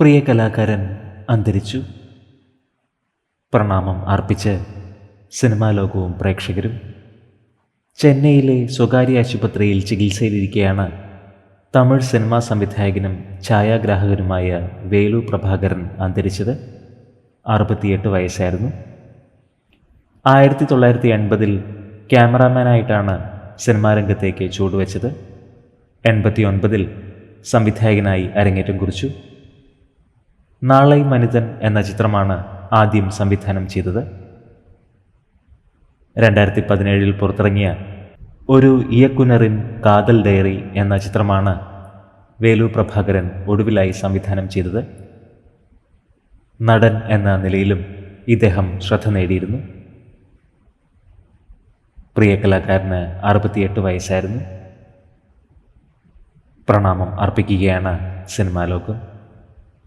പ്രിയ കലാകാരൻ അന്തരിച്ചു. പ്രണാമം അർപ്പിച്ച് സിനിമാ ലോകവും പ്രേക്ഷകരും. ചെന്നൈയിലെ സ്വകാര്യ ആശുപത്രിയിൽ ചികിത്സയിലിരിക്കെയാണ് തമിഴ് സിനിമാ സംവിധായകനും ഛായാഗ്രാഹകനുമായ വേലു പ്രഭാകരൻ അന്തരിച്ചത്. അറുപത്തിയെട്ട് വയസ്സായിരുന്നു. ആയിരത്തി തൊള്ളായിരത്തി എൺപതിൽ ക്യാമറാമാനായിട്ടാണ് സിനിമാ രംഗത്തേക്ക് ചൂടുവെച്ചത് എൺപത്തി ഒൻപതിൽ സംവിധായകനായി അരങ്ങേറ്റം കുറിച്ചു. നാളെ മനിതൻ എന്ന ചിത്രമാണ് ആദ്യം സംവിധാനം ചെയ്തത്. രണ്ടായിരത്തി പതിനേഴിൽ പുറത്തിറങ്ങിയ ഒരു ഇയക്കുനറിൻ കാതൽ ഡയറി എന്ന ചിത്രമാണ് വേലു പ്രഭാകരൻ ഒടുവിലായി സംവിധാനം ചെയ്തത്. നടൻ എന്ന നിലയിലും ഇദ്ദേഹം ശ്രദ്ധ നേടിയിരുന്നു. പ്രിയ കലാകാരന് അറുപത്തിയെട്ട് വയസ്സായിരുന്നു. പ്രണാമം അർപ്പിക്കുകയാണ് സിനിമാ ലോകം